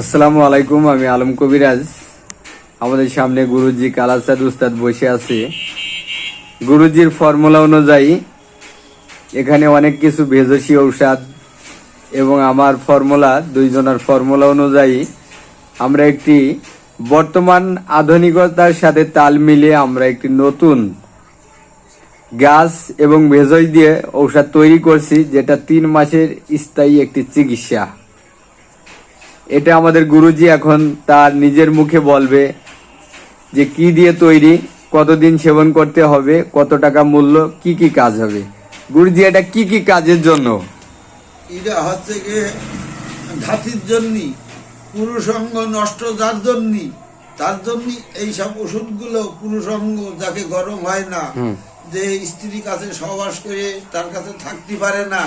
আসসালামু আলাইকুম, আমি আলম কবিরাজ। আমাদের সামনে গুরুজি কালাসাদ উস্তাদ বসে আছে। গুরুজির ফর্মুলা অনুযায়ী, এখানে অনেক কিছু ভেজসি ঔষধ এবং আমার ফর্মুলা, দুইজনের ফর্মুলা অনুযায়ী, আমরা একটি বর্তমান আধুনিকতার সাথে তাল মিলিয়ে আমরা একটি নতুন গাছ এবং ভেজস দিয়ে ঔষধ তৈরি করছি, যেটা তিন মাসের স্থায়ী একটি চিকিৎসা। এটা আমাদের গুরুজি এখন তার নিজের মুখে বলবে যে কি দিয়ে তৈরি কতদিন সেবন করতে হবে কত টাকা মূল্য কি কি কাজ হবে। গুরুজি এটা কি কি কাজের জন্য? এটা হচ্ছে গিয়ে ধাতির জন্যই পুরুষঙ্গ নষ্ট যার জন্যই তার জন্যই এইসব ওষুধগুলো পুরুষঙ্গ যাকে গরম হয় না যে স্ত্রীর কাছে সহবাস করে তার কাছে থাকতে পারে না।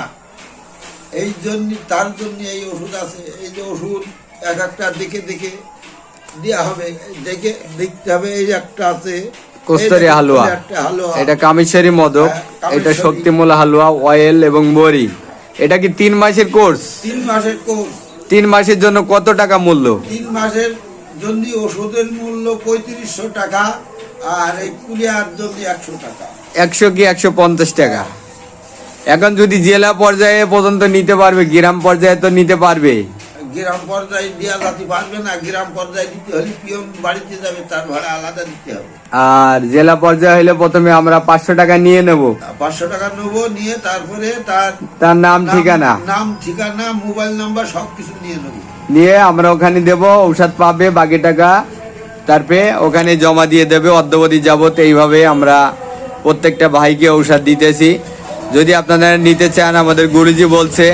এই জন্য তার জন্য এই ওষুধ আছে। এই যে ওষুধ এক একটা দেখে দেখে দেওয়া হবে। দেখে দেখতে হবে এই একটা আছে। কস্তুরি হালুয়া। এটা কামেশ্বরী মদক। হ্যাঁ, এটা শক্তিমূল হালুয়া অয়েল এবং বড়ি। এটা কি তিন মাসের কোর্স? তিন মাসের কোর্স। তিন মাসের জন্য কত টাকা মূল্য? তিন মাসের জন্য ওষুধের মূল্য পঁয়ত্রিশশো টাকা আর এই কুলিয়ার জন্য একশো টাকা। একশো কি একশো পঞ্চাশ টাকা? এখন যদি জেলা পর্যায়ে পর্যন্ত নিতে পারবে গ্রাম পর্যায়ে তো নিতে পারবে। গ্রাম পর্যায়ে দেওয়া যাতে পারবে না গ্রাম পর্যায়ে দিতে হলে পিয়ন বাড়িতে যাবে তার ভাড়া আলাদা দিতে হবে। আর জেলা পর্যায়ে হলে প্রথমে আমরা পাঁচশো টাকা নিয়ে নেব। পাঁচশো টাকা নেব নিয়ে তারপরে তার তার নাম ঠিকানা? নাম ঠিকানা মোবাইল নাম্বার সব কিছু নিয়ে নেব। নিয়ে আমরা ওখানে দেব ঔষধ পাবে বাকি টাকা তারপরে ওখানে জমা দিয়ে দেবে। অদ্যবধি যাবত এইভাবে আমরা প্রত্যেকটা ভাইকে ঔষধ দিতেছি। যদি আপনারা নিতে চান, আমাদের গুরুজি বলছে,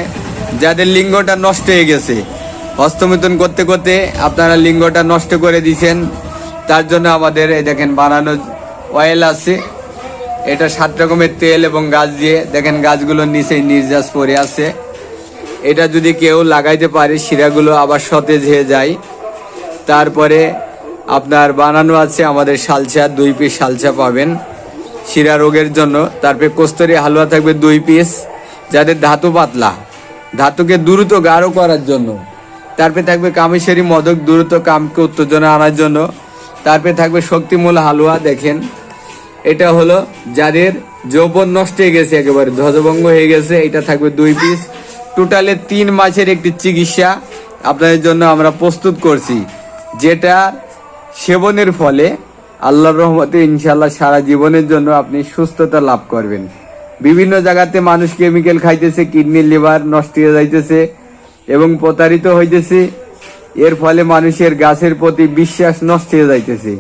যাদের লিঙ্গটা নষ্ট হয়ে গেছে, হস্তমিথুন করতে করতে আপনারা লিঙ্গটা নষ্ট করে দিয়েছেন। তার জন্য আমাদের এই দেখেন বানানো অয়েল আছে। এটা সাত রকমের তেল এবং গাছ দিয়ে, দেখেন গাছগুলোর নিচে নির্যাস পড়ে আছে। এটা যদি কেউ লাগাইতে পারে, শিরাগুলো আবার সতেজ হয়ে যায়। তারপরে আপনার বানানো আছে আমাদের সালচা দুই পিস সালসা পাবেন। শিরা রোগের জন্য। তারপরে কস্তরি হালুয়া থাকবে দুই পিস যাদের ধাতু পাতলা। ধাতুকে দ্রুত গাঢ় করার জন্য। তারপরে থাকবে কামেশ্বরী মদক দ্রুত কামকে উত্তেজনা আনার জন্য। তারপরে থাকবে শক্তিমূল হালুয়া, দেখেন। এটা হলো যাদের যৌবন নষ্ট হয়ে গেছে একেবারে, ধ্বজভঙ্গ হয়ে গেছে, এটা থাকবে দুই পিস টোটালে তিন মাসের একটি চিকিৎসা আপনাদের জন্য আমরা প্রস্তুত করছি, যেটা সেবনের ফলে আল্লাহর রহমতে ইনশাল্লাহ সারা জীবনের জন্য আপনি সুস্থতা লাভ করবেন। বিভিন্ন জায়গাতে মানুষ কেমিক্যাল খাইতেছে কিডনি লিভার নষ্ট হয়ে যাইতেছে এবং প্রতারিত হইতেছে। এর ফলে মানুষের গাছের প্রতি বিশ্বাস নষ্ট হয়ে যাইতেছে।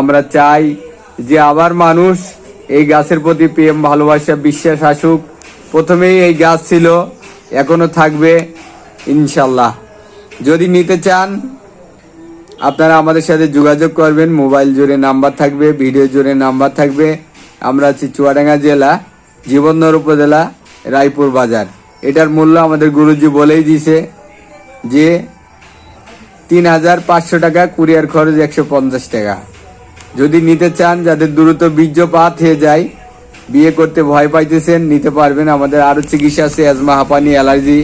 আমরা চাই যে আবার মানুষ এই গাছের প্রতি প্রেম, ভালোবাসা, বিশ্বাস আসুক। প্রথমেই এই গাছ ছিল, এখনও থাকবে ইনশাল্লাহ যদি নিতে চান আপনারা আমাদের সাথে যোগাযোগ করবেন। মোবাইল জুড়ে নাম্বার থাকবে, ভিডিও জুড়ে নাম্বার থাকবে। আমরা আছি চুয়াডাঙ্গা জেলা জীবননগর উপজেলা, রায়পুর বাজার। এটার মূল্য আমাদের গুরুজি বলেই দিছে যে, তিন হাজার পাঁচশো টাকা, কুরিয়ার খরচ একশো পঞ্চাশ টাকা। যদি নিতে চান, যাদের দ্রুত বীর্যপাত হয়ে যায়, বিয়ে করতে ভয় পাইতেছেন, নিতে পারবেন। আমাদের আরও চিকিৎসা আছে, অ্যাজমা, হাঁপানি, অ্যালার্জি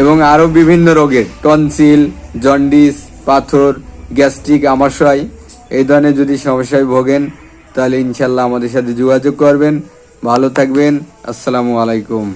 এবং আরও বিভিন্ন রোগের, টনসিল, জন্ডিস পাথর, গ্যাস্ট্রিক, আমাশয়, এই ধরনের যদি সমস্যায় ভোগেন, তাহলে ইনশাল্লাহ আমাদের সাথে যোগাযোগ করবেন। ভালো থাকবেন। আসসালামু আলাইকুম।